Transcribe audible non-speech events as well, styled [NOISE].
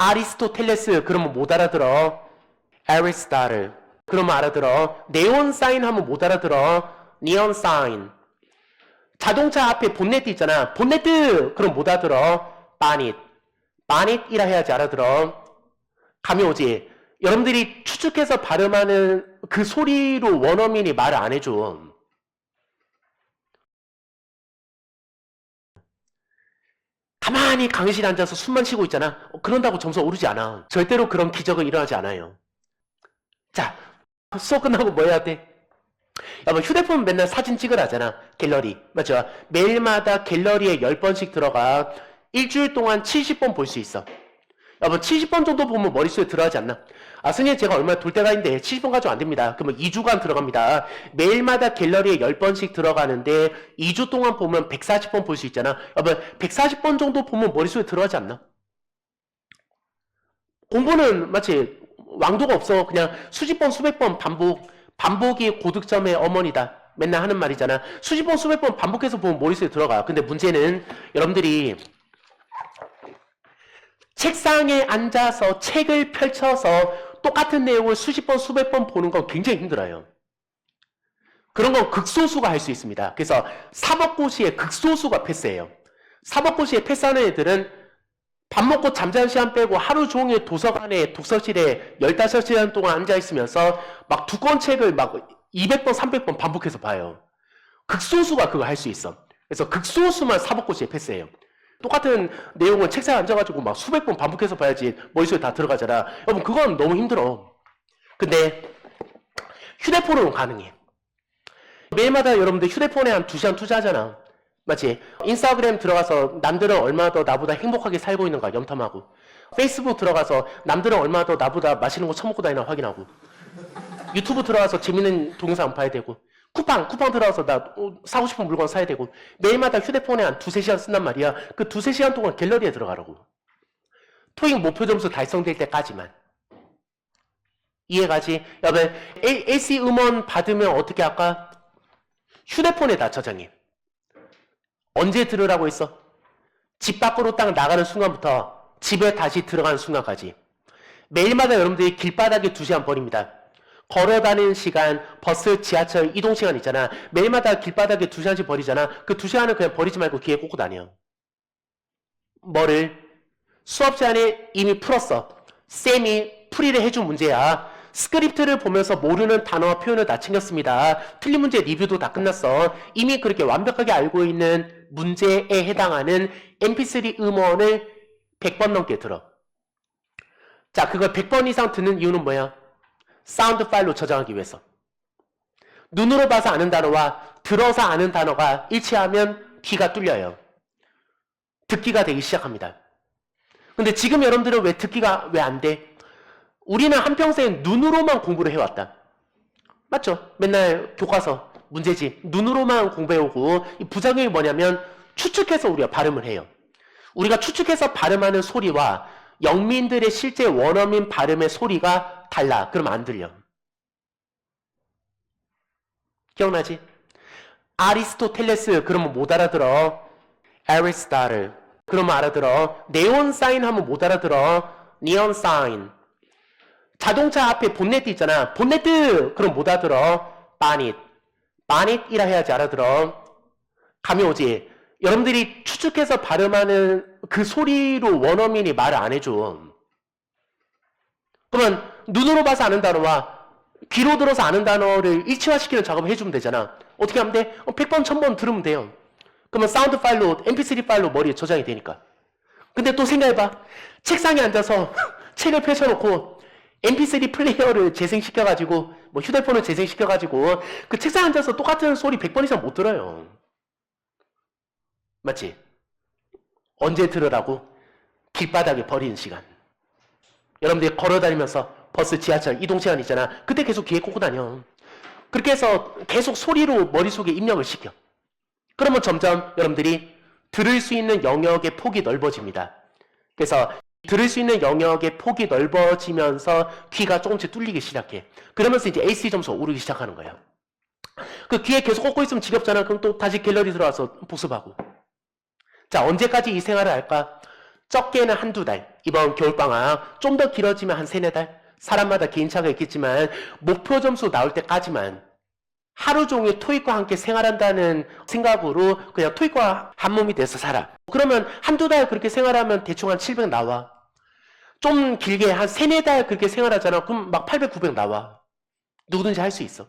아리스토텔레스 그러면 못 알아들어. 에리스타르 그러면 알아들어. 네온 사인 하면 못 알아들어. 니온 사인. 자동차 앞에 본네트 있잖아. 본네트 그럼 못 알아들어. 바닛. 바닛이라 해야지 알아들어. 감이 오지. 여러분들이 추측해서 발음하는 그 소리로 원어민이 말을 안 해줘. 가만히 강의실에 앉아서 숨만 쉬고 있잖아. 어, 그런다고 점수 오르지 않아. 절대로 그런 기적은 일어나지 않아요. 자, 수업 끝나고 뭐 해야 돼? 여러분 휴대폰 맨날 사진 찍으라잖아. 갤러리. 맞죠? 매일마다 갤러리에 10번씩 들어가. 일주일 동안 70번 볼 수 있어. 여러분 70번 정도 보면 머릿속에 들어가지 않나? 아 스님 제가 얼마나 돌 때가 있는데 70번 가지고 안 됩니다. 그러면 2주간 들어갑니다. 매일마다 갤러리에 10번씩 들어가는데 2주 동안 보면 140번 볼 수 있잖아. 여러분 140번 정도 보면 머릿속에 들어가지 않나? 공부는 마치 왕도가 없어. 그냥 수십 번 수백 번 반복. 반복이 고득점의 어머니다. 맨날 하는 말이잖아. 수십 번 수백 번 반복해서 보면 머릿속에 들어가. 근데 문제는 여러분들이 책상에 앉아서 책을 펼쳐서 똑같은 내용을 수십 번, 수백 번 보는 건 굉장히 힘들어요. 그런 건 극소수가 할 수 있습니다. 그래서 사법고시의 극소수가 패스해요. 사법고시에 패스하는 애들은 밥 먹고 잠자는 시간 빼고 하루 종일 도서관에 독서실에 15시간 동안 앉아있으면서 막 두꺼운 책을 막 200번, 300번 반복해서 봐요. 극소수가 그거 할 수 있어. 그래서 극소수만 사법고시에 패스해요. 똑같은 내용을 책상에 앉아가지고 막 수백 번 반복해서 봐야지 머릿속에 다 들어가잖아. 여러분, 그건 너무 힘들어. 근데 휴대폰으로 가능해. 매일마다 여러분들 휴대폰에 한 2시간 투자하잖아. 맞지? 인스타그램 들어가서 남들은 얼마나 더 나보다 행복하게 살고 있는가 염탐하고 페이스북 들어가서 남들은 얼마나 더 나보다 맛있는 거 처먹고 다니나 확인하고 유튜브 들어가서 재밌는 동영상 봐야 되고 쿠팡, 쿠팡 들어가서 나 어, 사고 싶은 물건 사야 되고 매일마다 휴대폰에 한 두세 시간 쓴단 말이야. 그 두세 시간 동안 갤러리에 들어가라고. 토익 목표 점수 달성될 때까지만. 이해가지? 여러분, AC 음원 받으면 어떻게 할까? 휴대폰에다 저장해. 언제 들으라고 했어? 집 밖으로 딱 나가는 순간부터 집에 다시 들어가는 순간까지. 매일마다 여러분들이 길바닥에 두 시간 버립니다. 걸어 다니는 시간, 버스, 지하철 이동 시간 있잖아. 매일마다 길바닥에 두 시간씩 버리잖아. 그 두 시간을 그냥 버리지 말고 귀에 꽂고 다녀. 뭐를? 수업 시간에 이미 풀었어. 쌤이 풀이를 해준 문제야. 스크립트를 보면서 모르는 단어와 표현을 다 챙겼습니다. 틀린 문제 리뷰도 다 끝났어. 이미 그렇게 완벽하게 알고 있는 문제에 해당하는 mp3 음원을 100번 넘게 들어. 자, 그걸 100번 이상 듣는 이유는 뭐야? 사운드 파일로 저장하기 위해서. 눈으로 봐서 아는 단어와 들어서 아는 단어가 일치하면 귀가 뚫려요. 듣기가 되기 시작합니다. 근데 지금 여러분들은 왜 듣기가 왜 안 돼? 우리는 한평생 눈으로만 공부를 해왔다. 맞죠? 맨날 교과서, 문제집, 눈으로만 공부해오고, 이 부작용이 뭐냐면, 추측해서 우리가 발음을 해요. 우리가 추측해서 발음하는 소리와 영민들의 실제 원어민 발음의 소리가 달라. 그러면 안 들려. 기억나지? 아리스토텔레스 그러면 못 알아들어. 에리스타르 그러면 알아들어. 네온 사인 하면 못 알아들어. 니온 사인. 자동차 앞에 본네트 있잖아. 본네트 그럼 못 알아들어. 바닛. 바닛이라 해야지 알아들어. 감이 오지. 여러분들이 추측해서 발음하는 그 소리로 원어민이 말을 안 해줘. 그러면 눈으로 봐서 아는 단어와 귀로 들어서 아는 단어를 일치화시키는 작업을 해주면 되잖아. 어떻게 하면 돼? 어, 100번, 1000번 들으면 돼요. 그러면 사운드 파일로, mp3 파일로 머리에 저장이 되니까. 근데 또 생각해봐. 책상에 앉아서 [LAUGHS] 책을 펼쳐놓고 mp3 플레이어를 재생시켜가지고 뭐 휴대폰을 재생시켜가지고 그 책상에 앉아서 똑같은 소리 100번 이상 못 들어요. 맞지? 언제 들으라고? 길바닥에 버리는 시간. 여러분들이 걸어다니면서 버스, 지하철, 이동 시간 있잖아. 그때 계속 귀에 꽂고 다녀. 그렇게 해서 계속 소리로 머릿속에 입력을 시켜. 그러면 점점 여러분들이 들을 수 있는 영역의 폭이 넓어집니다. 그래서 들을 수 있는 영역의 폭이 넓어지면서 귀가 조금씩 뚫리기 시작해. 그러면서 이제 AC 점수가 오르기 시작하는 거예요. 그 귀에 계속 꽂고 있으면 지겹잖아. 그럼 또 다시 갤러리 들어와서 복습하고. 자, 언제까지 이 생활을 할까? 적게는 한두 달. 이번 겨울방학 좀 더 길어지면 한 세네 달. 사람마다 개인차가 있겠지만 목표 점수 나올 때까지만 하루 종일 토익과 함께 생활한다는 생각으로 그냥 토익과 한 몸이 돼서 살아. 그러면 한두 달 그렇게 생활하면 대충 한 700 나와. 좀 길게 한 세네 달 그렇게 생활하잖아. 그럼 막 800, 900 나와. 누구든지 할 수 있어.